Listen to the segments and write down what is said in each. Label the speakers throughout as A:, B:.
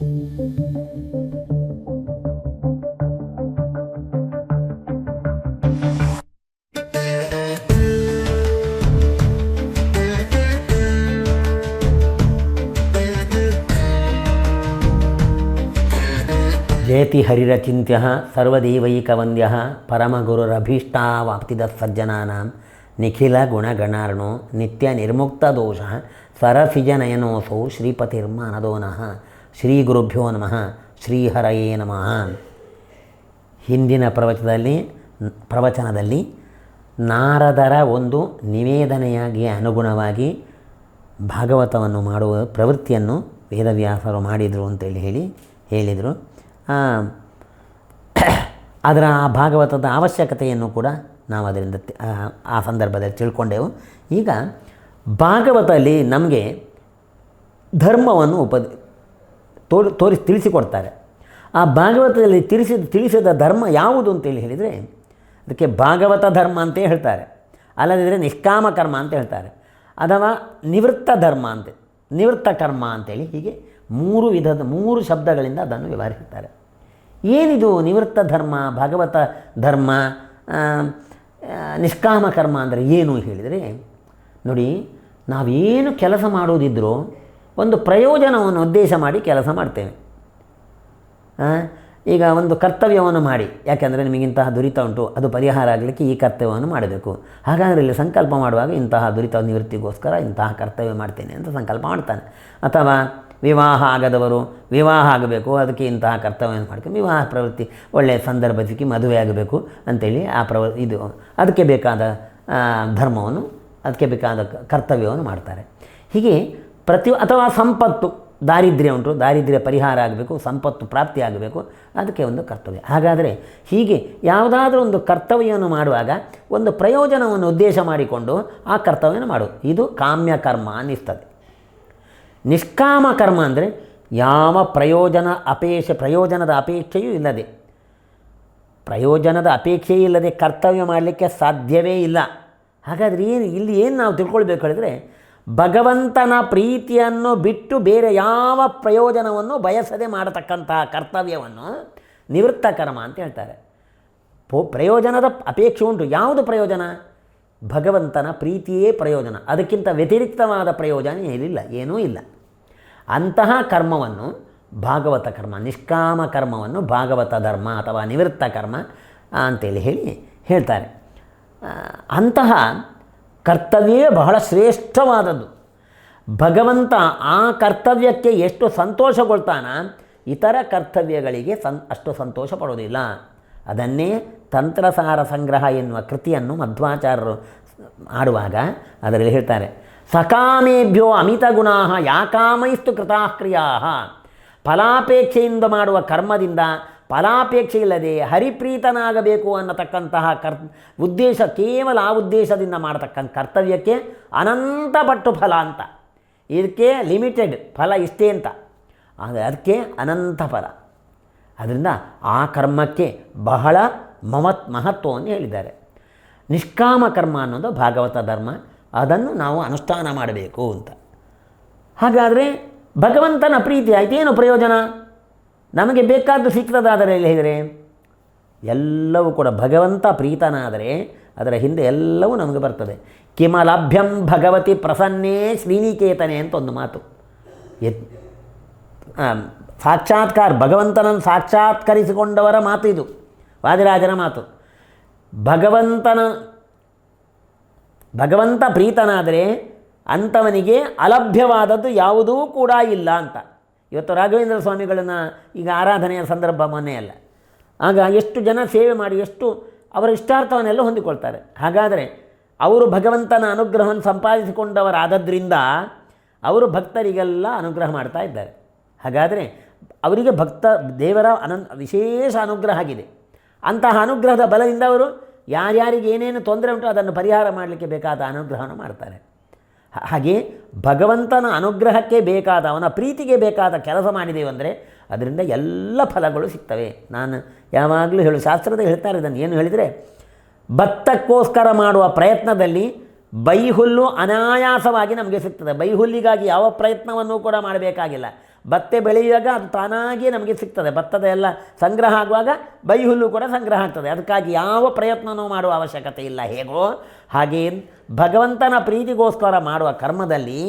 A: ಜಯತಿ ಹರಿರಚಿಂತ್ಯ ಸರ್ವೈಕವಂದ್ಯ ಪರಮಗುರುರಭೀಷ್ಟಾವಾಪ್ತಿದ ಸಜ್ಜನಾನಾಂ ನಿಖಿಲ ಗುಣಗಣಾರ್ಣೋ ನಿತ್ಯ ನಿರ್ಮುಕ್ತ ದೋಷ ಸರಸಿಜನಯನೋಸೌ ಶ್ರೀಪತಿರ್ಮಾನದೋನಃ ಶ್ರೀ ಗುರುಭ್ಯೋ ನಮಃ ಶ್ರೀಹರಯೇ ನಮಃ. ಹಿಂದಿನ ಪ್ರವಚನದಲ್ಲಿ ಪ್ರವಚನದಲ್ಲಿ ನಾರದರ ಒಂದು ನಿವೇದನೆಯಾಗಿ ಅನುಗುಣವಾಗಿ ಭಾಗವತವನ್ನು ಮಾಡುವ ಪ್ರವೃತ್ತಿಯನ್ನು ವೇದವ್ಯಾಸರು ಮಾಡಿದರು ಅಂತೇಳಿ ಹೇಳಿ ಹೇಳಿದರು. ಅದರ ಆ ಭಾಗವತದ ಅವಶ್ಯಕತೆಯನ್ನು ಕೂಡ ನಾವು ಅದರಿಂದ ಆ, ಸಂದರ್ಭದಲ್ಲಿ ತಿಳ್ಕೊಂಡೆವು. ಈಗ ಭಾಗವತದಲ್ಲಿ ನಮಗೆ ಧರ್ಮವನ್ನು ಉಪ ತೋರಿ, ತೋರಿಸಿ, ತಿಳಿಸಿಕೊಡ್ತಾರೆ. ಆ ಭಾಗವತದಲ್ಲಿ ತಿಳಿಸಿದ ತಿಳಿಸಿದ ಧರ್ಮ ಯಾವುದು ಅಂತೇಳಿ ಹೇಳಿದರೆ, ಅದಕ್ಕೆ ಭಾಗವತ ಧರ್ಮ ಅಂತ ಹೇಳ್ತಾರೆ. ಅಲ್ಲದಿದ್ದರೆ ನಿಷ್ಕಾಮ ಕರ್ಮ ಅಂತ ಹೇಳ್ತಾರೆ. ಅಥವಾ ನಿವೃತ್ತ ಧರ್ಮ ಅಂತ, ನಿವೃತ್ತ ಕರ್ಮ ಅಂತೇಳಿ ಹೀಗೆ ಮೂರು ವಿಧದ, ಮೂರು ಶಬ್ದಗಳಿಂದ ಅದನ್ನು ವ್ಯವಹರಿಸುತ್ತಾರೆ. ಏನಿದು ನಿವೃತ್ತ ಧರ್ಮ, ಭಾಗವತ ಧರ್ಮ ನಿಷ್ಕಾಮ ಕರ್ಮ ಅಂದರೆ ಏನು ಹೇಳಿದರೆ, ನೋಡಿ, ನಾವೇನು ಕೆಲಸ ಮಾಡೋದಿದ್ರೂ ಒಂದು ಪ್ರಯೋಜನವನ್ನು ಉದ್ದೇಶ ಮಾಡಿ ಕೆಲಸ ಮಾಡ್ತೇವೆ. ಈಗ ಒಂದು ಕರ್ತವ್ಯವನ್ನು ಮಾಡಿ, ಯಾಕೆಂದರೆ ನಿಮಗಿಂತಹ ದುರಿತ ಉಂಟು, ಅದು ಪರಿಹಾರ ಆಗಲಿಕ್ಕೆ ಈ ಕರ್ತವ್ಯವನ್ನು ಮಾಡಬೇಕು. ಹಾಗಾದರೆ ಇಲ್ಲಿ ಸಂಕಲ್ಪ ಮಾಡುವಾಗ ಇಂತಹ ದುರಿತ ನಿವೃತ್ತಿಗೋಸ್ಕರ ಇಂತಹ ಕರ್ತವ್ಯ ಮಾಡ್ತೇನೆ ಅಂತ ಸಂಕಲ್ಪ ಮಾಡ್ತಾನೆ. ಅಥವಾ ವಿವಾಹ ಆಗದವರು, ವಿವಾಹ ಆಗಬೇಕು, ಅದಕ್ಕೆ ಇಂತಹ ಕರ್ತವ್ಯವನ್ನು ಮಾಡ್ಕೊಂಡು ವಿವಾಹ ಪ್ರವೃತ್ತಿ ಒಳ್ಳೆಯ ಸಂದರ್ಭ ಸಿಕ್ಕಿ ಮದುವೆ ಆಗಬೇಕು ಅಂತೇಳಿ ಆ ಪ್ರವ, ಇದು, ಅದಕ್ಕೆ ಬೇಕಾದ ಧರ್ಮವನ್ನು, ಅದಕ್ಕೆ ಬೇಕಾದ ಕರ್ತವ್ಯವನ್ನು ಮಾಡ್ತಾರೆ. ಹೀಗೆ ಪ್ರತಿ ಅಥವಾ ಸಂಪತ್ತು, ದಾರಿದ್ರ್ಯ ಉಂಟು. ದಾರಿದ್ರ್ಯ ಪರಿಹಾರ ಆಗಬೇಕು, ಸಂಪತ್ತು ಪ್ರಾಪ್ತಿ ಆಗಬೇಕು. ಅದಕ್ಕೆ ಒಂದು ಕರ್ತವ್ಯ. ಹಾಗಾದರೆ ಹೀಗೆ ಯಾವುದಾದ್ರೂ ಒಂದು ಕರ್ತವ್ಯವನ್ನು ಮಾಡುವಾಗ ಒಂದು ಪ್ರಯೋಜನವನ್ನು ಉದ್ದೇಶ ಮಾಡಿಕೊಂಡು ಆ ಕರ್ತವ್ಯವನ್ನು ಮಾಡೋದು ಇದು ಕಾಮ್ಯ ಕರ್ಮ ಅನ್ನಿಸ್ತದೆ. ನಿಷ್ಕಾಮ ಕರ್ಮ ಅಂದರೆ ಯಾವ ಪ್ರಯೋಜನ ಅಪೇಕ್ಷೆ, ಪ್ರಯೋಜನದ ಅಪೇಕ್ಷೆಯೂ ಇಲ್ಲದೆ. ಪ್ರಯೋಜನದ ಅಪೇಕ್ಷೆಯೇ ಇಲ್ಲದೆ ಕರ್ತವ್ಯ ಮಾಡಲಿಕ್ಕೆ ಸಾಧ್ಯವೇ ಇಲ್ಲ. ಹಾಗಾದರೆ ಏನು, ಇಲ್ಲಿ ಏನು ನಾವು ತಿಳ್ಕೊಳ್ಬೇಕು ಹೇಳಿದರೆ ಭಗವಂತನ ಪ್ರೀತಿಯನ್ನು ಬಿಟ್ಟು ಬೇರೆ ಯಾವ ಪ್ರಯೋಜನವನ್ನು ಬಯಸದೆ ಮಾಡತಕ್ಕಂತಹ ಕರ್ತವ್ಯವನ್ನು ನಿವೃತ್ತ ಕರ್ಮ ಅಂತ ಹೇಳ್ತಾರೆ. ಪೋ, ಪ್ರಯೋಜನದ ಅಪೇಕ್ಷೆ ಉಂಟು. ಯಾವುದು ಪ್ರಯೋಜನ? ಭಗವಂತನ ಪ್ರೀತಿಯೇ ಪ್ರಯೋಜನ. ಅದಕ್ಕಿಂತ ವ್ಯತಿರಿಕ್ತವಾದ ಪ್ರಯೋಜನ ಏನಿಲ್ಲ, ಏನೂ ಇಲ್ಲ. ಅಂತಹ ಕರ್ಮವನ್ನು, ಭಾಗವತ ಕರ್ಮ, ನಿಷ್ಕಾಮ ಕರ್ಮವನ್ನು ಭಾಗವತ ಧರ್ಮ ಅಥವಾ ನಿವೃತ್ತ ಕರ್ಮ ಅಂತೇಳಿ ಹೇಳಿ ಹೇಳ್ತಾರೆ. ಅಂತಹ ಕರ್ತವ್ಯವೇ ಬಹಳ ಶ್ರೇಷ್ಠವಾದದ್ದು. ಭಗವಂತ ಆ ಕರ್ತವ್ಯಕ್ಕೆ ಎಷ್ಟು ಸಂತೋಷಗೊಳ್ತಾನ? ಇತರ ಕರ್ತವ್ಯಗಳಿಗೆ ಸಂ, ಅಷ್ಟು ಸಂತೋಷ ಪಡೋದಿಲ್ಲ. ಅದನ್ನೇ ತಂತ್ರಸಾರ ಸಂಗ್ರಹ ಎನ್ನುವ ಕೃತಿಯನ್ನು ಮಧ್ವಾಚಾರ್ಯರು ಆಡುವಾಗ ಅದರಲ್ಲಿ ಹೇಳ್ತಾರೆ. ಸಕಾಮೇಭ್ಯೋ ಅಮಿತ ಗುಣಾ ಯಾಕಾಮೈಸ್ತು ಕೃತಾ ಕ್ರಿಯಾ ಫಲಾಪೇಕ್ಷೆಯಿಂದ ಮಾಡುವ ಕರ್ಮದಿಂದ ಫಲಾಪೇಕ್ಷೆ ಇಲ್ಲದೆ ಹರಿಪ್ರೀತನಾಗಬೇಕು ಅನ್ನತಕ್ಕಂತಹ ಕರ್, ಉದ್ದೇಶ ಕೇವಲ ಆ ಉದ್ದೇಶದಿಂದ ಮಾಡತಕ್ಕಂಥ ಕರ್ತವ್ಯಕ್ಕೆ ಅನಂತ ಪಟ್ಟು ಫಲ ಅಂತ. ಇದಕ್ಕೆ ಲಿಮಿಟೆಡ್ ಫಲ ಇಷ್ಟೇ ಅಂತ. ಆದರೆ ಅದಕ್ಕೆ ಅನಂತ ಫಲ. ಅದರಿಂದ ಆ ಕರ್ಮಕ್ಕೆ ಬಹಳ ಮಮತ್ ಮಹತ್ವವನ್ನು ಹೇಳಿದ್ದಾರೆ. ನಿಷ್ಕಾಮ ಕರ್ಮ ಅನ್ನೋದು ಭಾಗವತ ಧರ್ಮ. ಅದನ್ನು ನಾವು ಅನುಷ್ಠಾನ ಮಾಡಬೇಕು ಅಂತ. ಹಾಗಾದರೆ ಭಗವಂತನ ಪ್ರೀತಿ ಆಯ್ತೇನು ಪ್ರಯೋಜನ? ನಮಗೆ ಬೇಕಾದ್ದು ಸಿಗ್ತದಾದರೆ ಹೇಳಿದರೆ? ಎಲ್ಲವೂ ಕೂಡ ಭಗವಂತ ಪ್ರೀತನಾದರೆ ಅದರ ಹಿಂದೆ ಎಲ್ಲವೂ ನಮಗೆ ಬರ್ತದೆ. ಕಿಮಲಭ್ಯಂ ಭಗವತಿ ಪ್ರಸನ್ನೇ ಶ್ರೀನಿಕೇತನೆ ಅಂತ ಒಂದು ಮಾತು. ಎತ್ ಸಾಕ್ಷಾತ್ಕಾರ, ಭಗವಂತನನ್ನು ಸಾಕ್ಷಾತ್ಕರಿಸಿಕೊಂಡವರ ಮಾತು ಇದು. ವಾದಿರಾಜನ ಮಾತು. ಭಗವಂತನ, ಭಗವಂತ ಪ್ರೀತನಾದರೆ ಅಂಥವನಿಗೆ ಅಲಭ್ಯವಾದದ್ದು ಯಾವುದೂ ಕೂಡ ಇಲ್ಲ ಅಂತ. ಇವತ್ತು ರಾಘವೇಂದ್ರ ಸ್ವಾಮಿಗಳನ್ನು ಈಗ ಆರಾಧನೆಯ ಸಂದರ್ಭ ಮೊನ್ನೆ ಅಲ್ಲ. ಆಗ ಎಷ್ಟು ಜನ ಸೇವೆ ಮಾಡಿ ಎಷ್ಟು ಅವರ ಇಷ್ಟಾರ್ಥವನ್ನೆಲ್ಲ ಹೊಂದಿಕೊಳ್ತಾರೆ. ಹಾಗಾದರೆ ಅವರು ಭಗವಂತನ ಅನುಗ್ರಹವನ್ನು ಸಂಪಾದಿಸಿಕೊಂಡವರಾದದ್ರಿಂದ ಅವರು ಭಕ್ತರಿಗೆಲ್ಲ ಅನುಗ್ರಹ ಮಾಡ್ತಾ ಇದ್ದಾರೆ. ಹಾಗಾದರೆ ಅವರಿಗೆ ಭಕ್ತ, ದೇವರ ಅನನ್, ವಿಶೇಷ ಅನುಗ್ರಹ ಆಗಿದೆ. ಅಂತಹ ಅನುಗ್ರಹದ ಬಲದಿಂದ ಅವರು ಯಾರ್ಯಾರಿಗೆ ಏನೇನು ತೊಂದರೆ ಉಂಟು ಅದನ್ನು ಪರಿಹಾರ ಮಾಡಲಿಕ್ಕೆ ಬೇಕಾದ ಅನುಗ್ರಹವನ್ನು ಮಾಡ್ತಾರೆ. ಹಾಗೆ ಭಗವಂತನ ಅನುಗ್ರಹಕ್ಕೆ ಬೇಕಾದ, ಅವನ ಪ್ರೀತಿಗೆ ಬೇಕಾದ ಕೆಲಸ ಮಾಡಿದೆವು ಅಂದರೆ ಅದರಿಂದ ಎಲ್ಲ ಫಲಗಳು ಸಿಗ್ತವೆ. ನಾನು ಯಾವಾಗಲೂ ಹೇಳು ಶಾಸ್ತ್ರದ ಹೇಳ್ತಾರೆ ಇದನ್ನು. ಏನು ಹೇಳಿದರೆ, ಭಕ್ತಕ್ಕೋಸ್ಕರ ಮಾಡುವ ಪ್ರಯತ್ನದಲ್ಲಿ ಬೈಹುಲ್ಲು ಅನಾಯಾಸವಾಗಿ ನಮಗೆ ಸಿಗ್ತದೆ. ಬೈಹುಲ್ಲಿಗಾಗಿ ಯಾವ ಪ್ರಯತ್ನವನ್ನು ಕೂಡ ಮಾಡಬೇಕಾಗಿಲ್ಲ. ಭತ್ತ ಬೆಳೆಯುವಾಗ ಅದು ತಾನಾಗಿಯೇ ನಮಗೆ ಸಿಗ್ತದೆ. ಭತ್ತದ ಎಲ್ಲ ಸಂಗ್ರಹ ಆಗುವಾಗ ಬೈಹುಲ್ಲು ಕೂಡ ಸಂಗ್ರಹ ಆಗ್ತದೆ. ಅದಕ್ಕಾಗಿ ಯಾವ ಪ್ರಯತ್ನವೂ ಮಾಡುವ ಅವಶ್ಯಕತೆ ಇಲ್ಲ. ಹೇಗೋ ಹಾಗೆ ಭಗವಂತನ ಪ್ರೀತಿಗೋಸ್ಕರ ಮಾಡುವ ಕರ್ಮದಲ್ಲಿ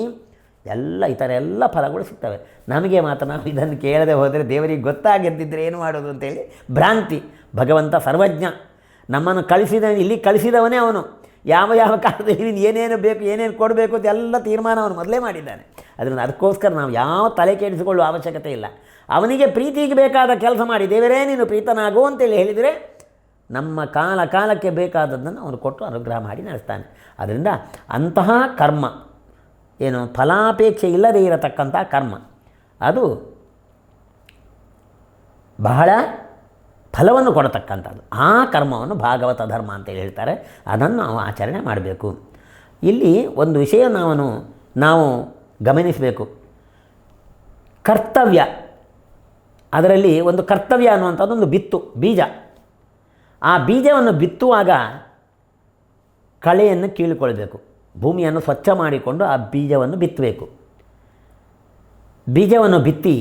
A: ಎಲ್ಲ ಈ ಎಲ್ಲ ಫಲಗಳು ಸಿಗ್ತವೆ. ನಮಗೆ ಮಾತ್ರ ನಾವು ಇದನ್ನು ಕೇಳದೆ ಹೋದರೆ ದೇವರಿಗೆ ಗೊತ್ತಾಗದಿದ್ದರೆ ಏನು ಮಾಡೋದು ಅಂತೇಳಿ ಭ್ರಾಂತಿ, ಭಗವಂತ ಸರ್ವಜ್ಞ. ನಮ್ಮನ್ನು ಕಳಿಸಿದ ಇಲ್ಲಿ ಕಳಿಸಿದವನೇ ಅವನು. ಯಾವ ಯಾವ ಕಾಲದಲ್ಲಿ ನೀನು ಏನೇನು ಬೇಕು, ಏನೇನು ಕೊಡಬೇಕು ಅಂತ ಎಲ್ಲ ತೀರ್ಮಾನ ಅವನು ಮೊದಲೇ ಮಾಡಿದ್ದಾನೆ. ಅದರಿಂದ ಅದಕ್ಕೋಸ್ಕರ ನಾವು ಯಾವ ತಲೆ ಕೆಡಿಸಿಕೊಳ್ಳುವ ಅವಶ್ಯಕತೆ ಇಲ್ಲ. ಅವನಿಗೆ ಪ್ರೀತಿಗೆ ಬೇಕಾದ ಕೆಲಸ ಮಾಡಿ, ದೇವರೇ ನೀನು ಪ್ರೀತನಾಗು ಅಂತೇಳಿ ಹೇಳಿದರೆ ನಮ್ಮ ಕಾಲ ಕಾಲಕ್ಕೆ ಬೇಕಾದದ್ದನ್ನು ಅವನು ಕೊಟ್ಟು ಅನುಗ್ರಹ ಮಾಡಿ ನಡೆಸ್ತಾನೆ. ಅದರಿಂದ ಅಂತಹ ಕರ್ಮ, ಏನು ಫಲಾಪೇಕ್ಷೆ ಇಲ್ಲದೇ ಇರತಕ್ಕಂಥ ಕರ್ಮ, ಅದು ಬಹಳ ಫಲವನ್ನು ಕೊಡತಕ್ಕಂಥದ್ದು. ಆ ಕರ್ಮವನ್ನು ಭಾಗವತ ಧರ್ಮ ಅಂತೇಳಿ ಹೇಳ್ತಾರೆ. ಅದನ್ನು ನಾವು ಆಚರಣೆ ಮಾಡಬೇಕು. ಇಲ್ಲಿ ಒಂದು ವಿಷಯ ನಾವು ನಾವು ಗಮನಿಸಬೇಕು. ಕರ್ತವ್ಯ, ಅದರಲ್ಲಿ ಒಂದು ಕರ್ತವ್ಯ ಅನ್ನುವಂಥದ್ದು ಒಂದು ಬಿತ್ತು, ಬೀಜ. ಆ ಬೀಜವನ್ನು ಬಿತ್ತುವಾಗ ಕಳೆಯನ್ನು ಕೀಳಿಕೊಳ್ಬೇಕು ಭೂಮಿಯನ್ನು ಸ್ವಚ್ಛ ಮಾಡಿಕೊಂಡು ಆ ಬೀಜವನ್ನು ಬಿತ್ತಬೇಕು. ಬೀಜವನ್ನು ಬಿತ್ತಿ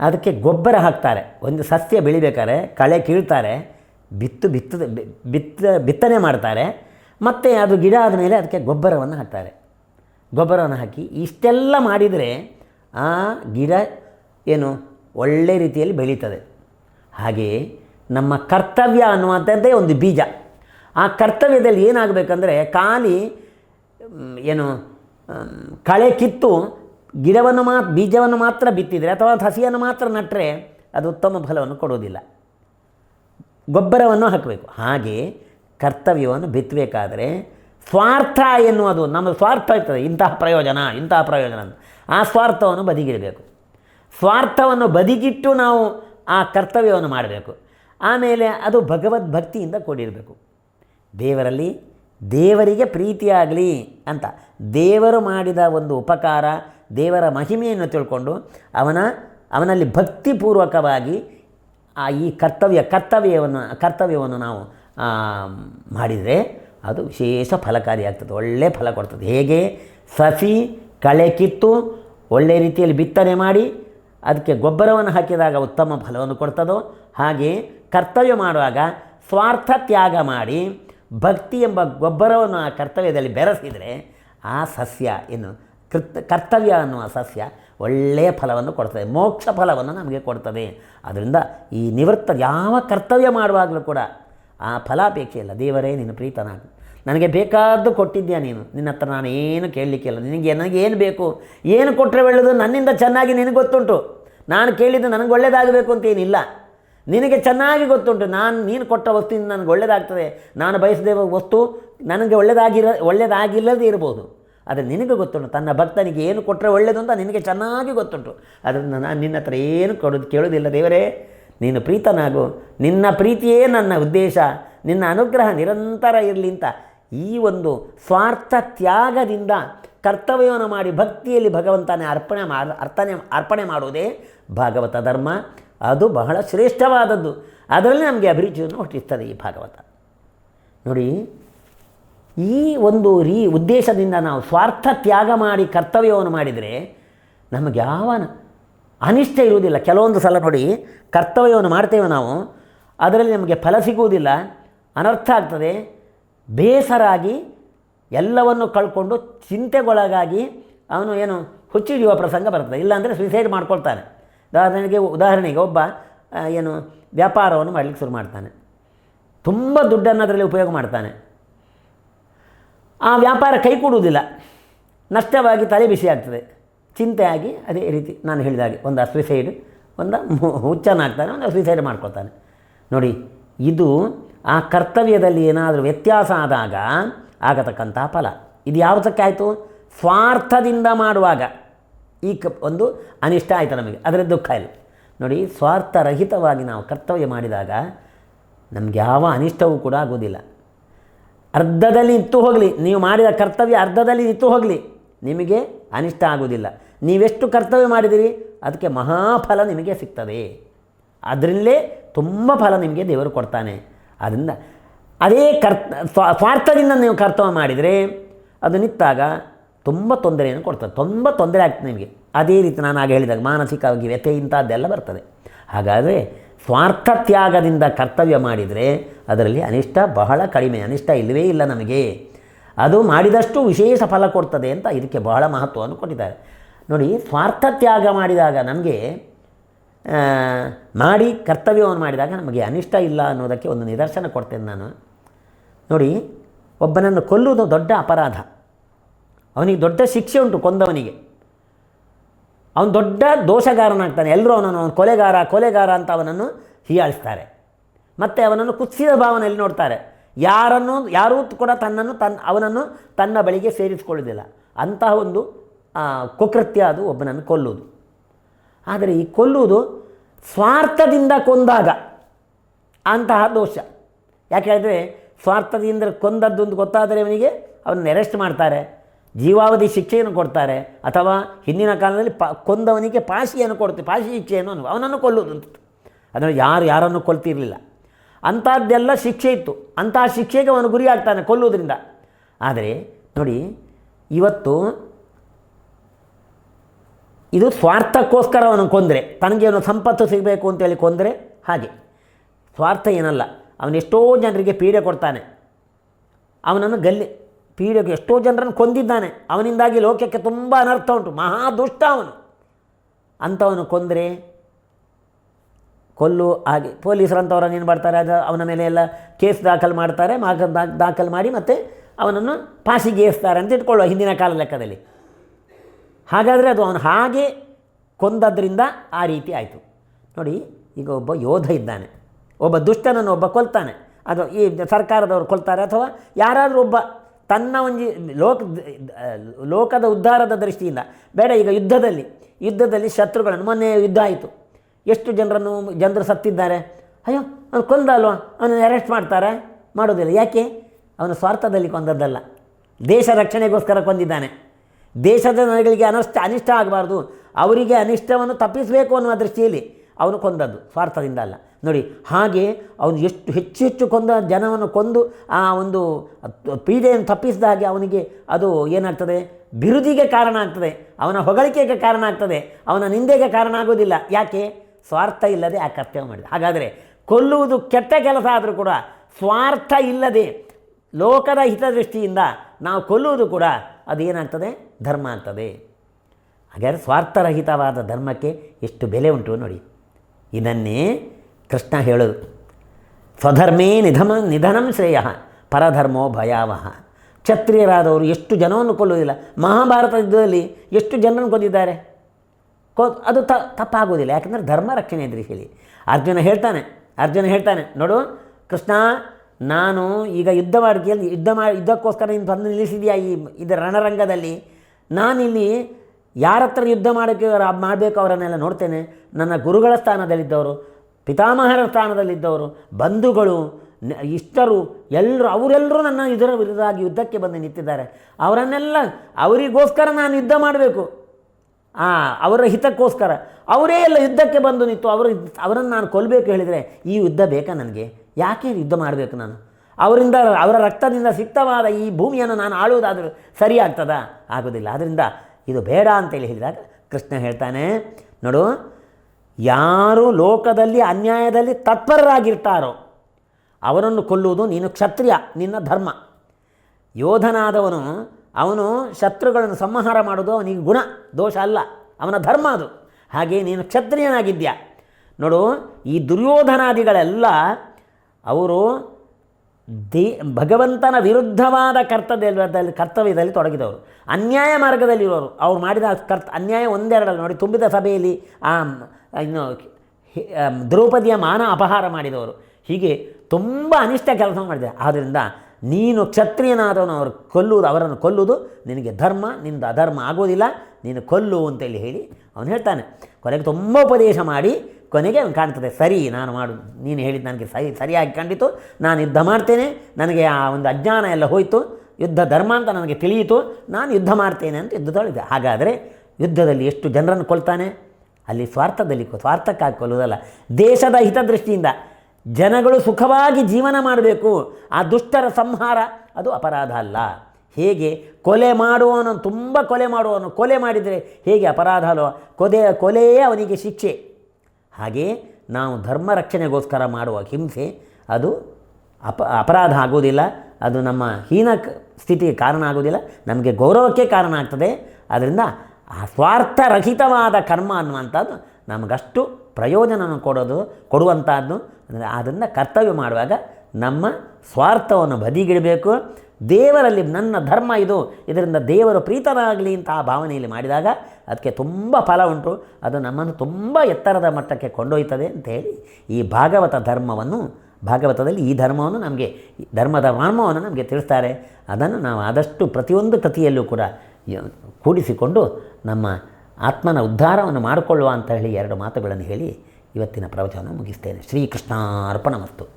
A: ಅದಕ್ಕೆ ಗೊಬ್ಬರ ಹಾಕ್ತಾರೆ. ಒಂದು ಸಸ್ಯ ಬೆಳಿಬೇಕಾದ್ರೆ ಕಳೆ ಕೀಳ್ತಾರೆ, ಬಿತ್ತು ಬಿತ್ತು ಬಿತ್ತ, ಬಿತ್ತನೆ ಮಾಡ್ತಾರೆ, ಮತ್ತು ಅದು ಗಿಡ ಆದಮೇಲೆ ಅದಕ್ಕೆ ಗೊಬ್ಬರವನ್ನು ಹಾಕ್ತಾರೆ. ಗೊಬ್ಬರವನ್ನು ಹಾಕಿ ಇಷ್ಟೆಲ್ಲ ಮಾಡಿದರೆ ಆ ಗಿಡ ಏನು ಒಳ್ಳೆ ರೀತಿಯಲ್ಲಿ ಬೆಳೀತದೆ. ಹಾಗೆಯೇ ನಮ್ಮ ಕರ್ತವ್ಯ ಅನ್ನುವಂಥದ್ದೇ ಒಂದು ಬೀಜ. ಆ ಕರ್ತವ್ಯದಲ್ಲಿ ಏನಾಗಬೇಕಂದ್ರೆ ಖಾಲಿ ಏನು ಕಳೆ ಕಿತ್ತು ಗಿಡವನ್ನು ಮಾ, ಬೀಜವನ್ನು ಮಾತ್ರ ಬಿತ್ತಿದರೆ ಅಥವಾ ಹಸಿಯನ್ನು ಮಾತ್ರ ನಟ್ಟರೆ ಅದು ಉತ್ತಮ ಫಲವನ್ನು ಕೊಡುವುದಿಲ್ಲ. ಗೊಬ್ಬರವನ್ನು ಹಾಕಬೇಕು. ಹಾಗೆ ಕರ್ತವ್ಯವನ್ನು ಬಿತ್ತಬೇಕಾದರೆ ಸ್ವಾರ್ಥ ಎನ್ನುವುದು ನಮ್ಮ ಸ್ವಾರ್ಥ ಇರ್ತದೆ. ಇಂತಹ ಪ್ರಯೋಜನ ಇಂತಹ ಪ್ರಯೋಜನ ಅಂತ. ಆ ಸ್ವಾರ್ಥವನ್ನು ಬದಿಗಿಡಬೇಕು. ಸ್ವಾರ್ಥವನ್ನು ಬದಿಗಿಟ್ಟು ನಾವು ಆ ಕರ್ತವ್ಯವನ್ನು ಮಾಡಬೇಕು. ಆಮೇಲೆ ಅದು ಭಗವದ್ಭಕ್ತಿಯಿಂದ ಕೂಡಿರಬೇಕು. ದೇವರಲ್ಲಿ ದೇವರಿಗೆ ಪ್ರೀತಿಯಾಗಲಿ ಅಂತ ದೇವರು ಮಾಡಿದ ಒಂದು ಉಪಕಾರ, ದೇವರ ಮಹಿಮೆಯನ್ನು ತಿಳ್ಕೊಂಡು ಅವನ, ಅವನಲ್ಲಿ ಭಕ್ತಿಪೂರ್ವಕವಾಗಿ ಆ ಈ ಕರ್ತವ್ಯ, ಕರ್ತವ್ಯವನ್ನು ಕರ್ತವ್ಯವನ್ನು ನಾವು ಮಾಡಿದರೆ ಅದು ವಿಶೇಷ ಫಲಕಾರಿಯಾಗ್ತದೆ ಒಳ್ಳೆಯ ಫಲ ಕೊಡ್ತದೆ. ಹೇಗೆ? ಸಸಿ ಕಳೆ ಕಿತ್ತು ಒಳ್ಳೆಯ ರೀತಿಯಲ್ಲಿ ಬಿತ್ತನೆ ಮಾಡಿ ಅದಕ್ಕೆ ಗೊಬ್ಬರವನ್ನು ಹಾಕಿದಾಗ ಉತ್ತಮ ಫಲವನ್ನು ಕೊಡ್ತದೋ ಹಾಗೆ ಕರ್ತವ್ಯ ಮಾಡುವಾಗ ಸ್ವಾರ್ಥ ತ್ಯಾಗ ಮಾಡಿ ಭಕ್ತಿ ಎಂಬ ಗೊಬ್ಬರವನ್ನು ಆ ಕರ್ತವ್ಯದಲ್ಲಿ ಬೆರೆಸಿದರೆ ಆ ಸಸ್ಯ ಏನು ಕೃತ್ ಕರ್ತವ್ಯ ಅನ್ನುವ ಸಸ್ಯ ಒಳ್ಳೆಯ ಫಲವನ್ನು ಕೊಡ್ತದೆ, ಮೋಕ್ಷ ಫಲವನ್ನು ನಮಗೆ ಕೊಡ್ತದೆ. ಅದರಿಂದ ಈ ನಿವೃತ್ತ ಯಾವ ಕರ್ತವ್ಯ ಮಾಡುವಾಗಲೂ ಕೂಡ ಆ ಫಲಾಪೇಕ್ಷೆ ಇಲ್ಲ. ದೇವರೇ, ನೀನು ಪ್ರೀತನಾಗು. ನನಗೆ ಬೇಕಾದ್ದು ಕೊಟ್ಟಿದ್ಯಾ ನೀನು. ನಿನ್ನ ಹತ್ರ ನಾನು ಏನು ಕೇಳಲಿಕ್ಕಿಲ್ಲ ನಿನಗೆ ನನಗೆ ಏನು ಬೇಕು? ಏನು ಕೊಟ್ಟರೆ ಒಳ್ಳೆಯದು ನನ್ನಿಂದ ಚೆನ್ನಾಗಿ ನಿನಗೆ ಗೊತ್ತುಂಟು. ನಾನು ಕೇಳಿದ್ದು ನನಗೆ ಒಳ್ಳೆಯದಾಗಬೇಕು ಅಂತ ಏನಿಲ್ಲ. ನಿನಗೆ ಚೆನ್ನಾಗಿ ಗೊತ್ತುಂಟು. ನಾನು, ನೀನು ಕೊಟ್ಟ ವಸ್ತುವಿಂದ ನನಗೆ ಒಳ್ಳೆಯದಾಗ್ತದೆ ನಾನು ಬಯಸದೇ ವಸ್ತು ನನಗೆ ಒಳ್ಳೆಯದಾಗಿರ ಒಳ್ಳೆಯದಾಗಿಲ್ಲದೇ ಇರ್ಬೋದು. ಆದರೆ ನಿನಗೆ ಗೊತ್ತುಂಟು. ತನ್ನ ಭಕ್ತನಿಗೆ ಏನು ಕೊಟ್ಟರೆ ಒಳ್ಳೆಯದು ಅಂತ ನಿನಗೆ ಚೆನ್ನಾಗಿ ಗೊತ್ತುಂಟು. ಅದರಿಂದ ನಾನು ನಿನ್ನ ಹತ್ರ ಏನು ಕೊಡೋದು ಕೇಳೋದಿಲ್ಲ ದೇವರೇ, ನೀನು ಪ್ರೀತನಾಗು. ನಿನ್ನ ಪ್ರೀತಿಯೇ ನನ್ನ ಉದ್ದೇಶ. ನಿನ್ನ ಅನುಗ್ರಹ ನಿರಂತರ ಇರಲಿ ಅಂತ ಈ ಒಂದು ಸ್ವಾರ್ಥ ತ್ಯಾಗದಿಂದ ಕರ್ತವ್ಯವನ್ನು ಮಾಡಿ ಭಕ್ತಿಯಲ್ಲಿ ಭಗವಂತನೇ ಅರ್ಪಣೆ ಮಾಡ ಅರ್ಥನೆ, ಅರ್ಪಣೆ ಮಾಡುವುದೇ ಭಾಗವತ ಧರ್ಮ. ಅದು ಬಹಳ ಶ್ರೇಷ್ಠವಾದದ್ದು. ಅದರಲ್ಲಿ ನಮಗೆ ಅಭಿರುಚಿಯನ್ನು ಹುಟ್ಟಿಸ್ತದೆ ಈ ಭಾಗವತ. ನೋಡಿ, ಈ ಒಂದು ರೀ ಉದ್ದೇಶದಿಂದ ನಾವು ಸ್ವಾರ್ಥ ತ್ಯಾಗ ಮಾಡಿ ಕರ್ತವ್ಯವನ್ನು ಮಾಡಿದರೆ ನಮಗೆ ಯಾವ ಅನಿಷ್ಟ ಇರುವುದಿಲ್ಲ. ಕೆಲವೊಂದು ಸಲ ನೋಡಿ, ಕರ್ತವ್ಯವನ್ನು ಮಾಡ್ತೇವೆ ನಾವು, ಅದರಲ್ಲಿ ನಮಗೆ ಫಲ ಸಿಗುವುದಿಲ್ಲ, ಅನರ್ಥ ಆಗ್ತದೆ ಬೇಸರಾಗಿ ಎಲ್ಲವನ್ನು ಕಳ್ಕೊಂಡು ಚಿಂತೆಗೊಳಗಾಗಿ ಅವನು ಏನು ಹುಚ್ಚಿಡಿಯುವ ಪ್ರಸಂಗ ಬರ್ತದೆ. ಇಲ್ಲಾಂದರೆ ಸುಸೈಡ್ ಮಾಡ್ಕೊಳ್ತಾನೆ. ಉದಾಹರಣೆಗೆ ಉದಾಹರಣೆಗೆ ಒಬ್ಬ ಏನು ವ್ಯಾಪಾರವನ್ನು ಮಾಡಲಿಕ್ಕೆ ಶುರು ಮಾಡ್ತಾನೆ. ತುಂಬ ದುಡ್ಡನ್ನು ಅದರಲ್ಲಿ ಉಪಯೋಗ ಮಾಡ್ತಾನೆ. ಆ ವ್ಯಾಪಾರ ಕೈ ಕೊಡುವುದಿಲ್ಲ. ನಷ್ಟವಾಗಿ ತಲೆ ಬಿಸಿ ಆಗ್ತದೆ. ಚಿಂತೆಯಾಗಿ ಅದೇ ರೀತಿ ನಾನು ಹೇಳಿದಾಗೆ ಒಂದು ಸುಸೈಡ್ ಒಂದು ಹುಚ್ಚನಾಗ್ತಾನೆ, ಒಂದು ಸುಸೈಡ್ ಮಾಡ್ಕೊಳ್ತಾನೆ. ನೋಡಿ, ಇದು ಆ ಕರ್ತವ್ಯದಲ್ಲಿ ಏನಾದರೂ ವ್ಯತ್ಯಾಸ ಆದಾಗ ಆಗತಕ್ಕಂಥ ಫಲ. ಇದು ಯಾವುದಕ್ಕೆ ಆಯಿತು? ಸ್ವಾರ್ಥದಿಂದ ಮಾಡುವಾಗ. ಈ ಕ ಒಂದು ಅನಿಷ್ಟ ಆಯಿತು ನಮಗೆ. ಅದರ ದುಃಖ ಇಲ್ಲ. ನೋಡಿ, ಸ್ವಾರ್ಥರಹಿತವಾಗಿ ನಾವು ಕರ್ತವ್ಯ ಮಾಡಿದಾಗ ನಮಗೆ ಯಾವ ಅನಿಷ್ಟವೂ ಕೂಡ ಆಗೋದಿಲ್ಲ ಅರ್ಧದಲ್ಲಿ ನಿಂತು ಹೋಗಲಿ. ನೀವು ಮಾಡಿದ ಕರ್ತವ್ಯ ಅರ್ಧದಲ್ಲಿ ನಿಂತು ಹೋಗಲಿ. ನಿಮಗೆ ಅನಿಷ್ಟ ಆಗೋದಿಲ್ಲ ನೀವೆಷ್ಟು ಕರ್ತವ್ಯ ಮಾಡಿದಿರಿ ಅದಕ್ಕೆ ಮಹಾಫಲ ನಿಮಗೆ ಸಿಗ್ತದೆ. ಅದರಲ್ಲೇ ತುಂಬ ಫಲ ನಿಮಗೆ ದೇವರು ಕೊಡ್ತಾನೆ. ಅದರಿಂದ ಅದೇ ಕರ್ ಸ್ವ- ಸ್ವಾರ್ಥದಿಂದ ನೀವು ಕರ್ತವ್ಯ ಮಾಡಿದರೆ ಅದು ನಿಂತಾಗ ತುಂಬ ತೊಂದರೆಯನ್ನು ಕೊಡ್ತದೆ. ತುಂಬ ತೊಂದರೆ ಆಗ್ತದೆ ನಿಮಗೆ. ಅದೇ ರೀತಿ ನಾನು ಆಗ ಹೇಳಿದಾಗ ಮಾನಸಿಕವಾಗಿ ವ್ಯಥೆ ಇಂಥದ್ದೆಲ್ಲ ಬರ್ತದೆ. ಹಾಗಾದರೆ ಸ್ವಾರ್ಥ ತ್ಯಾಗದಿಂದ ಕರ್ತವ್ಯ ಮಾಡಿದರೆ ಅದರಲ್ಲಿ ಅನಿಷ್ಟ ಬಹಳ ಕಡಿಮೆ. ಅನಿಷ್ಟ ಇಲ್ಲವೇ ಇಲ್ಲ ನಮಗೆ. ಅದು ಮಾಡಿದಷ್ಟು ವಿಶೇಷ ಫಲ ಕೊಡ್ತದೆ ಅಂತ ಇದಕ್ಕೆ ಬಹಳ ಮಹತ್ವವನ್ನು ಕೊಟ್ಟಿದ್ದಾರೆ. ನೋಡಿ, ಸ್ವಾರ್ಥ ತ್ಯಾಗ ಮಾಡಿದಾಗ ನಮಗೆ ಮಾಡಿ ಕರ್ತವ್ಯವನ್ನು ಮಾಡಿದಾಗ ನಮಗೆ ಅನಿಷ್ಟ ಇಲ್ಲ ಅನ್ನೋದಕ್ಕೆ ಒಂದು ನಿದರ್ಶನ ಕೊಡ್ತೇನೆ ನಾನು. ನೋಡಿ, ಒಬ್ಬನನ್ನು ಕೊಲ್ಲುವುದು ದೊಡ್ಡ ಅಪರಾಧ. ಅವನಿಗೆ ದೊಡ್ಡ ಶಿಕ್ಷೆ ಉಂಟು ಕೊಂದವನಿಗೆ. ಅವನು ದೊಡ್ಡ ದೋಷಗಾರನಾಗ್ತಾನೆ. ಎಲ್ಲರೂ ಅವನನ್ನು ಅವನು ಕೊಲೆಗಾರ ಕೊಲೆಗಾರ ಅಂತ ಅವನನ್ನು ಹೀಯಾಳಿಸ್ತಾರೆ. ಮತ್ತು ಅವನನ್ನು ಕುತ್ಸಿದ ಭಾವನೆಯಲ್ಲಿ ನೋಡ್ತಾರೆ. ಯಾರನ್ನು, ಯಾರೂ ಕೂಡ ತನ್ನನ್ನು ತನ್ನ ಅವನನ್ನು ತನ್ನ ಬಳಿಗೆ ಸೇರಿಸಿಕೊಳ್ಳುವುದಿಲ್ಲ. ಅಂತಹ ಒಂದು ಕುಕೃತ್ಯ ಅದು ಒಬ್ಬನನ್ನು ಕೊಲ್ಲುವುದು. ಆದರೆ ಈ ಕೊಲ್ಲುವುದು ಸ್ವಾರ್ಥದಿಂದ ಕೊಂದಾಗ ಅಂತಹ ದೋಷ. ಯಾಕೆ ಹೇಳಿದ್ರೆ ಸ್ವಾರ್ಥದಿಂದ ಕೊಂದದ್ದು ಅಂತ ಗೊತ್ತಾದರೆ ಅವನಿಗೆ ಅವನನ್ನು ಅರೆಸ್ಟ್ ಮಾಡ್ತಾರೆ, ಜೀವಾವಧಿ ಶಿಕ್ಷೆಯನ್ನು ಕೊಡ್ತಾರೆ, ಅಥವಾ ಹಿಂದಿನ ಕಾಲದಲ್ಲಿ ಪ, ಕೊಂದವನಿಗೆ ಪಾಶಿಯನ್ನು ಕೊಡ್ತೀವಿ ಪಾಶಿ ಶಿಕ್ಷೆಯನ್ನು ಅವನನ್ನು ಕೊಲ್ಲುವುದು ಅಂತ. ಅದನ್ನು ಯಾರು ಯಾರನ್ನು ಕೊಲ್ತಿರಲಿಲ್ಲ. ಅಂಥದ್ದೆಲ್ಲ ಶಿಕ್ಷೆ ಇತ್ತು. ಅಂತಹ ಶಿಕ್ಷೆಗೆ ಅವನು ಗುರಿಯಾಗ್ತಾನೆ ಕೊಲ್ಲುವುದರಿಂದ. ಆದರೆ ನೋಡಿ, ಇವತ್ತು ಇದು ಸ್ವಾರ್ಥಕ್ಕೋಸ್ಕರ ಅವನು ಕೊಂದರೆ ತನಗೇನು ಸಂಪತ್ತು ಸಿಗಬೇಕು ಅಂತೇಳಿ ಕೊಂದರೆ ಹಾಗೆ. ಸ್ವಾರ್ಥ ಏನಲ್ಲ, ಅವನು ಎಷ್ಟೋ ಜನರಿಗೆ ಪೀಡೆ ಕೊಡ್ತಾನೆ. ಅವನನ್ನು ಗಲ್ಲಿ, ಪೀಡೆಗೆ ಎಷ್ಟೋ ಜನರನ್ನು ಕೊಂದಿದ್ದಾನೆ. ಅವನಿಂದಾಗಿ ಲೋಕಕ್ಕೆ ತುಂಬ ಅನರ್ಥ ಉಂಟು, ಮಹಾ ದುಷ್ಟ ಅವನು. ಅಂಥವನು ಕೊಂದರೆ ಕೊಲ್ಲು ಹಾಗೆ ಪೊಲೀಸರಂಥವ್ರನ್ನು ಏನು ಮಾಡ್ತಾರೆ, ಅದು ಅವನ ಮೇಲೆ ಎಲ್ಲ ಕೇಸ್ ದಾಖಲು ಮಾಡ್ತಾರೆ ದಾಖಲು ಮಾಡಿ ಮತ್ತು ಅವನನ್ನು ಪಾಸಿಗೆ ಏರಿಸ್ತಾರೆ ಅಂತ ಇಟ್ಕೊಳ್ಳುವ ಹಿಂದಿನ ಕಾಲ ಲೆಕ್ಕದಲ್ಲಿ. ಹಾಗಾದರೆ ಅದು ಅವನು ಹಾಗೆ ಕೊಂದದ್ರಿಂದ ಆ ರೀತಿ ಆಯಿತು. ನೋಡಿ, ಈಗ ಒಬ್ಬ ಯೋಧ ಇದ್ದಾನೆ. ಒಬ್ಬ ದುಷ್ಟನನ್ನು ಒಬ್ಬ ಕೊಲ್ತಾನೆ. ಅದು ಈ ಸರ್ಕಾರದವರು ಕೊಲ್ತಾರೆ ಅಥವಾ ಯಾರಾದರೂ ಒಬ್ಬ ತನ್ನ ಒಂದು ಲೋಕ, ಲೋಕದ ಉದ್ಧಾರದ ದೃಷ್ಟಿಯಿಂದ, ಬೇಡ ಈಗ ಯುದ್ಧದಲ್ಲಿ ಯುದ್ಧದಲ್ಲಿ ಶತ್ರುಗಳನ್ನು, ಮೊನ್ನೆ ಯುದ್ಧ ಆಯಿತು. ಎಷ್ಟು ಜನರನ್ನು, ಜನರು ಸತ್ತಿದ್ದಾರೆ? ಅಯ್ಯೋ, ಅವನು ಕೊಂದ ಅಲ್ವಾ? ಅವನನ್ನು ಅರೆಸ್ಟ್ ಮಾಡ್ತಾರೆ? ಮಾಡೋದಿಲ್ಲ ಯಾಕೆ? ಅವನು ಸ್ವಾರ್ಥದಲ್ಲಿ ಕೊಂದದ್ದಲ್ಲ. ದೇಶ ರಕ್ಷಣೆಗೋಸ್ಕರ ಕೊಂದಿದ್ದಾನೆ. ದೇಶದ ಜನಗಳಿಗೆ ಅನಷ್ಟ ಅನಿಷ್ಟ ಆಗಬಾರ್ದು. ಅವರಿಗೆ ಅನಿಷ್ಟವನ್ನು ತಪ್ಪಿಸಬೇಕು ಅನ್ನುವ ದೃಷ್ಟಿಯಲ್ಲಿ ಅವನು ಕೊಂದದ್ದು. ಸ್ವಾರ್ಥದಿಂದ ಅಲ್ಲ. ನೋಡಿ, ಹಾಗೆ ಅವನು ಎಷ್ಟು ಹೆಚ್ಚು ಹೆಚ್ಚು ಕೊಂದ ಜನವನ್ನು ಕೊಂದು ಆ ಒಂದು ಪೀಡೆಯನ್ನು ತಪ್ಪಿಸಿದ ಹಾಗೆ ಅವನಿಗೆ ಅದು ಏನಾಗ್ತದೆ? ಬಿರುದಿಗೆ ಕಾರಣ ಆಗ್ತದೆ. ಅವನ ಹೊಗಳಿಕೆಗೆ ಕಾರಣ ಆಗ್ತದೆ. ಅವನ ನಿಂದೆಗೆ ಕಾರಣ ಆಗೋದಿಲ್ಲ ಯಾಕೆ? ಸ್ವಾರ್ಥ ಇಲ್ಲದೆ ಆ ಕರ್ತವ್ಯ ಮಾಡಿದ. ಹಾಗಾದರೆ ಕೊಲ್ಲುವುದು ಕೆಟ್ಟ ಕೆಲಸ ಆದರೂ ಕೂಡ ಸ್ವಾರ್ಥ ಇಲ್ಲದೆ ಲೋಕದ ಹಿತದೃಷ್ಟಿಯಿಂದ ನಾವು ಕೊಲ್ಲುವುದು ಕೂಡ ಅದೇನಾಗ್ತದೆ? ಧರ್ಮ ಅಂತದೆ. ಹಾಗಾದರೆ ಸ್ವಾರ್ಥರಹಿತವಾದ ಧರ್ಮಕ್ಕೆ ಎಷ್ಟು ಬೆಲೆ ಉಂಟು ನೋಡಿ. ಇದನ್ನೇ ಕೃಷ್ಣ ಹೇಳೋದು. ಸ್ವಧರ್ಮೇ ನಿಧಮ ನಿಧನಂ ಶ್ರೇಯ, ಪರಧರ್ಮೋ ಭಯಾವಹ. ಕ್ಷತ್ರಿಯರಾದವರು ಎಷ್ಟು ಜನವನ್ನು ಕೊಲ್ಲುವುದಿಲ್ಲ. ಮಹಾಭಾರತ ಯುದ್ಧದಲ್ಲಿ ಎಷ್ಟು ಜನರನ್ನು ಕೊಂದಿದ್ದಾರೆ? ಕೊ ಅದು ತ ತಪ್ಪಾಗೋದಿಲ್ಲ ಯಾಕಂದರೆ ಧರ್ಮ ರಕ್ಷಣೆ ಹೇಳಿ. ಅರ್ಜುನ ಹೇಳ್ತಾನೆ ಅರ್ಜುನ ಹೇಳ್ತಾನೆ, ನೋಡು, ಕೃಷ್ಣ, ನಾನು ಈಗ ಯುದ್ಧ ಮಾಡಿ ಯುದ್ಧ ಮಾಡಿ ಯುದ್ಧಕ್ಕೋಸ್ಕರ ನೀನು ಬಂದು ನಿಲ್ಲಿಸಿದೆಯಾ ಈ ಇದರ ರಣರಂಗದಲ್ಲಿ? ನಾನಿಲ್ಲಿ ಯಾರ ಹತ್ರ ಯುದ್ಧ ಮಾಡೋಕ್ಕೆ ಮಾಡಬೇಕು ಅವರನ್ನೆಲ್ಲ ನೋಡ್ತೇನೆ. ನನ್ನ ಗುರುಗಳ ಸ್ಥಾನದಲ್ಲಿದ್ದವರು, ಪಿತಾಮಹರ ಸ್ಥಾನದಲ್ಲಿದ್ದವರು, ಬಂಧುಗಳು ಇಷ್ಟರು ಎಲ್ಲರೂ ಅವರೆಲ್ಲರೂ ನನ್ನ ಇದರ ವಿರುದ್ಧವಾಗಿ ಯುದ್ಧಕ್ಕೆ ಬಂದು ನಿಂತಿದ್ದಾರೆ. ಅವರನ್ನೆಲ್ಲ ಅವರಿಗೋಸ್ಕರ ನಾನು ಯುದ್ಧ ಮಾಡಬೇಕು. ಆ, ಅವರ ಹಿತಕ್ಕೋಸ್ಕರ. ಅವರೇ ಎಲ್ಲ ಯುದ್ಧಕ್ಕೆ ಬಂದು ನಿಂತು, ಅವರು, ಅವರನ್ನು ನಾನು ಕೊಲ್ಲಬೇಕು ಹೇಳಿದರೆ, ಈ ಯುದ್ಧ ಬೇಕಾ ನನಗೆ? ಯಾಕೆ ಯುದ್ಧ ಮಾಡಬೇಕು ನಾನು? ಅವರಿಂದ ಅವರ ರಕ್ತದಿಂದ ಸಿಕ್ತವಾದ ಈ ಭೂಮಿಯನ್ನು ನಾನು ಆಳುವುದಾದರೂ ಸರಿ ಆಗೋದಿಲ್ಲ ಆದ್ದರಿಂದ ಇದು ಬೇಡ ಅಂತೇಳಿ ಹೇಳಿದಾಗ ಕೃಷ್ಣ ಹೇಳ್ತಾನೆ, ನೋಡು, ಯಾರು ಲೋಕದಲ್ಲಿ ಅನ್ಯಾಯದಲ್ಲಿ ತತ್ಪರರಾಗಿರ್ತಾರೋ ಅವರನ್ನು ಕೊಲ್ಲುವುದು ನೀನು ಕ್ಷತ್ರಿಯ, ನಿನ್ನ ಧರ್ಮ. ಯೋಧನಾದವನು ಅವನು ಶತ್ರುಗಳನ್ನು ಸಂಹಾರ ಮಾಡೋದು ಅವನಿಗೆ ಗುಣ, ದೋಷ ಅಲ್ಲ. ಅವನ ಧರ್ಮ ಅದು. ಹಾಗೆ ನೀನು ಕ್ಷತ್ರಿಯನಾಗಿದ್ಯಾ ನೋಡು, ಈ ದುರ್ಯೋಧನಾದಿಗಳೆಲ್ಲ ಅವರು ದೇ ಭಗವಂತನ ವಿರುದ್ಧವಾದ ಕರ್ತವ್ಯದಲ್ಲಿ ಕರ್ತವ್ಯದಲ್ಲಿ ತೊಡಗಿದವರು. ಅನ್ಯಾಯ ಮಾರ್ಗದಲ್ಲಿರೋರು. ಅವ್ರು ಮಾಡಿದ ಕರ್ತ, ಅನ್ಯಾಯ ಒಂದೆರಡಲ್ಲ. ನೋಡಿ, ತುಂಬಿದ ಸಭೆಯಲ್ಲಿ ಆ ಇನ್ನು ದ್ರೌಪದಿಯ ಮಾನ ಅಪಹಾರ ಮಾಡಿದವರು. ಹೀಗೆ ತುಂಬ ಅನಿಷ್ಟ ಕೆಲಸ ಮಾಡಿದೆ. ಆದ್ದರಿಂದ ನೀನು ಕ್ಷತ್ರಿಯನಾದವನು, ಅವರು ಕೊಲ್ಲುವುದು, ಅವರನ್ನು ಕೊಲ್ಲುವುದು ನಿನಗೆ ಧರ್ಮ, ನಿಂದು ಅಧರ್ಮ ಆಗೋದಿಲ್ಲ, ನೀನು ಕೊಲ್ಲು ಅಂತೇಳಿ ಹೇಳಿ ಅವನು ಹೇಳ್ತಾನೆ. ಕೊನೆಗೆ ತುಂಬ ಉಪದೇಶ ಮಾಡಿ ಕೊನೆಗೆ ಅವನು ಕಾಣ್ತದೆ, ಸರಿ, ನಾನು ಮಾಡು, ನೀನು ಹೇಳಿದ್ದು ನನಗೆ ಸರಿ, ಸರಿಯಾಗಿ ಕಂಡಿತು, ನಾನು ಯುದ್ಧ ಮಾಡ್ತೇನೆ, ನನಗೆ ಆ ಒಂದು ಅಜ್ಞಾನ ಎಲ್ಲ ಹೋಯಿತು, ಯುದ್ಧ ಧರ್ಮ ಅಂತ ನನಗೆ ತಿಳಿಯಿತು, ನಾನು ಯುದ್ಧ ಮಾಡ್ತೇನೆ ಅಂತ ಯುದ್ಧದೊಳಿದೆ ಹಾಗಾದರೆ ಯುದ್ಧದಲ್ಲಿ ಎಷ್ಟು ಜನರನ್ನು ಕೊಲ್ತಾನೆ? ಅಲ್ಲಿ ಸ್ವಾರ್ಥದಲ್ಲಿ ಸ್ವಾರ್ಥಕ್ಕಾಗಿ ಕೊಲ್ಲುವುದಲ್ಲ, ದೇಶದ ಹಿತದೃಷ್ಟಿಯಿಂದ. ಜನಗಳು ಸುಖವಾಗಿ ಜೀವನ ಮಾಡಬೇಕು, ಆ ದುಷ್ಟರ ಸಂಹಾರ, ಅದು ಅಪರಾಧ ಅಲ್ಲ. ಹೇಗೆ ಕೊಲೆ ಮಾಡುವವನು ತುಂಬ ಕೊಲೆ ಮಾಡುವವನು ಕೊಲೆ ಮಾಡಿದರೆ ಹೇಗೆ ಅಪರಾಧ ಅಲ್ವ? ಕೊಲೆ ಕೊಲೆಯೇ ಅವನಿಗೆ ಶಿಕ್ಷೆ. ಹಾಗೆಯೇ ನಾವು ಧರ್ಮ ರಕ್ಷಣೆಗೋಸ್ಕರ ಮಾಡುವ ಹಿಂಸೆ, ಅದು ಅಪ, ಅಪರಾಧ ಆಗೋದಿಲ್ಲ, ಅದು ನಮ್ಮ ಹೀನ ಸ್ಥಿತಿಗೆ ಕಾರಣ ಆಗೋದಿಲ್ಲ, ನಮಗೆ ಗೌರವಕ್ಕೆ ಕಾರಣ ಆಗ್ತದೆ. ಅದರಿಂದ ಆ ಸ್ವಾರ್ಥರಹಿತವಾದ ಕರ್ಮ ಅನ್ನುವಂಥದ್ದು ನಮಗಷ್ಟು ಪ್ರಯೋಜನವನ್ನು ಕೊಡೋದು, ಕೊಡುವಂಥದ್ದು. ಅದನ್ನು ಕರ್ತವ್ಯ ಮಾಡುವಾಗ ನಮ್ಮ ಸ್ವಾರ್ಥವನ್ನು ಬದಿಗಿಡಬೇಕು. ದೇವರಲ್ಲಿ ನನ್ನ ಧರ್ಮ ಇದು, ಇದರಿಂದ ದೇವರು ಪ್ರೀತನಾಗಲಿ ಅಂತ ಆ ಭಾವನೆಯಲ್ಲಿ ಮಾಡಿದಾಗ ಅದಕ್ಕೆ ತುಂಬ ಫಲ ಉಂಟು. ಅದು ನಮ್ಮನ್ನು ತುಂಬ ಎತ್ತರದ ಮಟ್ಟಕ್ಕೆ ಕೊಂಡೊಯ್ತದೆ ಅಂತ ಹೇಳಿ ಈ ಭಾಗವತ ಧರ್ಮವನ್ನು, ಭಾಗವತದಲ್ಲಿ ಈ ಧರ್ಮವನ್ನು ನಮಗೆ, ಧರ್ಮದ ಮರ್ಮವನ್ನು ನಮಗೆ ತಿಳಿಸ್ತಾರೆ. ಅದನ್ನು ನಾವು ಆದಷ್ಟು ಪ್ರತಿಯೊಂದು ಕೃತಿಯಲ್ಲೂ ಕೂಡ ಕೂಡಿಸಿಕೊಂಡು ನಮ್ಮ ಆತ್ಮನ ಉದ್ಧಾರವನ್ನು ಮಾಡಿಕೊಳ್ಳುವ ಅಂತ ಹೇಳಿ ಎರಡು ಮಾತುಗಳನ್ನು ಹೇಳಿ ಇವತ್ತಿನ ಪ್ರವಚನ ಮುಗಿಸ್ತೇನೆ. ಶ್ರೀಕೃಷ್ಣ ಅರ್ಪಣ